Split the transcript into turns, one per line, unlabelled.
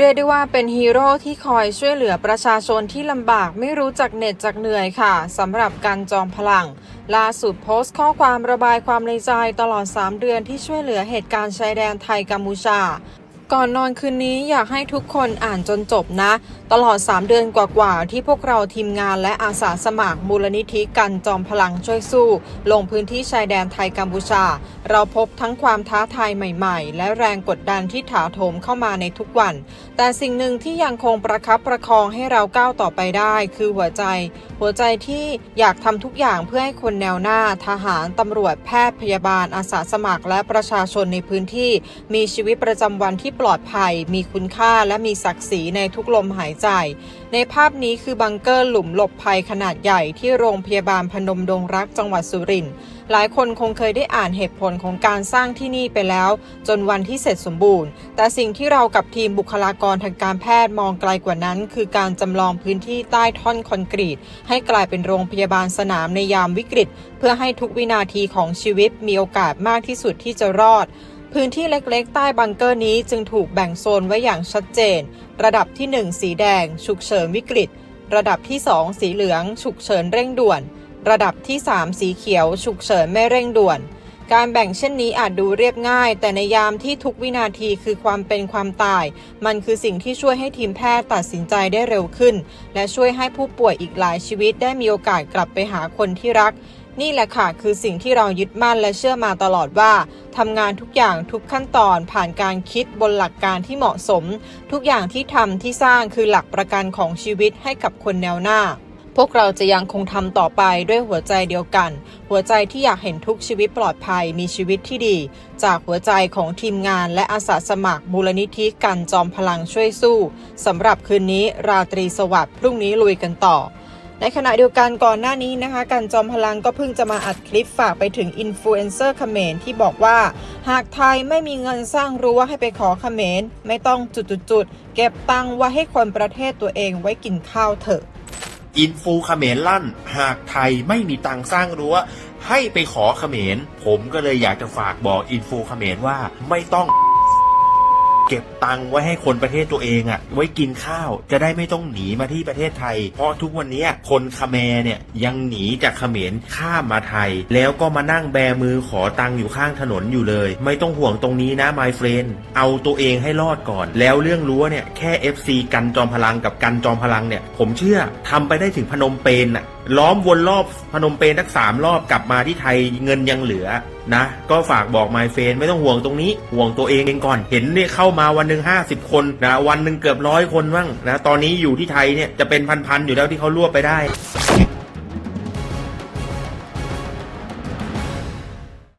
เรียกได้ว่าเป็นฮีโร่ที่คอยช่วยเหลือประชาชนที่ลำบากไม่รู้จักเหน็ดจักเหนื่อยค่ะสำหรับการจอมพลัง ล่าสุดโพสต์ข้อความระบายความในใจตลอด 3 เดือนที่ช่วยเหลือเหตุการณ์ชายแดนไทยกัมพูชา ก่อนนอนคืนนี้อยากให้ทุกคนอ่านจนจบนะ ตลอด 3 เดือนกว่าๆ ที่พวกเราทีมงานและอาสาสมัครมูลนิธิกันจอมพลังช่วยสู้ ลงพื้นที่ชายแดนไทยกัมพูชา เราพบทั้งความท้าทายใหม่ๆ และแรงกดดันที่ถาโถมเข้ามาในทุกวัน แต่สิ่งหนึ่งที่ยังคงประคับประคองให้เราก้าวต่อไปได้ คือหัวใจ หัวใจที่อยากทำทุกอย่างเพื่อให้คนแนวหน้า ทหารตำรวจแพทย์พยาบาลอาสาสมัคร และประชาชนในพื้นที่ มีชีวิตประจำวันที่ปลอดภัย มีคุณค่าและมีศักดิ์ศรีในทุกลมหายใจ ในภาพนี้คือบังเกอร์หลุมหลบภัยขนาดใหญ่ที่โรงพยาบาลพนมดงรักจังหวัดสุรินทร์หลายคนคงเคยได้อ่านเหตุผลของการสร้างที่นี่ไปแล้ว จนวันที่เสร็จสมบูรณ์ แต่สิ่งที่เรากับทีมบุคลากรทางการแพทย์มองไกลกว่านั้น คือการจำลองพื้นที่ใต้ท่อนคอนกรีตให้กลายเป็นโรงพยาบาลสนามในยามวิกฤต เพื่อให้ทุกวินาทีของชีวิตมีโอกาสมากที่สุดที่จะรอด พื้นที่เล็กๆ ใต้บังเกอร์นี้จึงถูกแบ่งโซนไว้อย่างชัดเจน ระดับที่ 1 สีแดง ฉุกเฉินวิกฤต ระดับที่ 2 สีเหลือง ฉุกเฉินเร่งด่วน ระดับที่ 3 สีเขียว ฉุกเฉินไม่เร่งด่วน การแบ่งเช่นนี้อาจดูเรียบง่าย แต่ในยามที่ทุกวินาทีคือความเป็นความตาย มันคือสิ่งที่ช่วยให้ทีมแพทย์ตัดสินใจได้เร็วขึ้น และช่วยให้ผู้ป่วยอีกหลายชีวิตได้มีโอกาสกลับไปหาคนที่รัก นี่แหละค่ะคือสิ่งที่เรายึดมั่นและเชื่อมาตลอดว่าทำงานทุกอย่างทุกขั้นตอนผ่านการคิดบนหลักการที่เหมาะสม ทุกอย่างที่ทำที่สร้างคือหลักประกันของชีวิตให้กับคนแนวหน้า พวกเราจะยังคงทำต่อไปด้วยหัวใจเดียวกัน หัวใจที่อยากเห็นทุกชีวิตปลอดภัยมีชีวิตที่ดี จากหัวใจของทีมงานและอาสาสมัครมูลนิธิกันจอมพลังช่วยสู้สำหรับคืนนี้ราตรีสวัสดิ์พรุ่งนี้ลุยกันต่อในขณะเดียวกันก่อนหน้านี้นะคะกันจอมพลังก็เพิ่งจะมาอัดคลิปฝากไปถึงอินฟลูเอนเซอร์เขมรที่บอกว่า หากไทยไม่มีเงินสร้างรั้วให้ไปขอเขมรไม่ต้องจุดๆๆเก็บตังค์ไว้ให้คนประเทศตัวเองไว้กินข้าวเถอะ
อินฟูเขมรลั่น หากไทยไม่มีตังสร้างรั้ว ให้ไปขอเขมร ผมก็เลยอยากจะฝากบอกอินฟูเขมรว่าไม่ต้อง เก็บตังค์ไว้ให้คนประเทศตัวเองอะ่ะ ไว้กินข้าวจะได้ไม่ต้องหนีมาที่ประเทศไทย เพราะทุกวันนี้ยคนเมรเนี่ยยังหนีจากเขมรข้ามมาไทย แล้วก็มานั่งแบมือขอตังค์อยู่ข้างถนนอยู่เลย ไม่ต้องห่วงตรงนี้นะ my friend เอาตัวเองให้รอดก่อน แล้วเรื่องรั้วเนี่ยแค่ FC กันจอมพลังกับกันจอมพลังเนี่ย ผมเชื่อทำไปได้ถึงพนมเปญน่ะ ล้อมวนรอบพนมเปญทั้งสามรอบกลับมาที่ไทยเงินยังเหลือนะ ก็ฝากบอกไมเฟนไม่ต้องห่วงตรงนี้ ห่วงตัวเองเองก่อนเห็นเนี่ยเข้ามาวันหนึ่งห้าสิบคนนะวันหนึ่งเกือบร้อยคนบ้างนะตอนนี้อยู่ที่ไทยเนี่ยจะเป็นพันๆอยู่แล้วที่เขารวบไปได้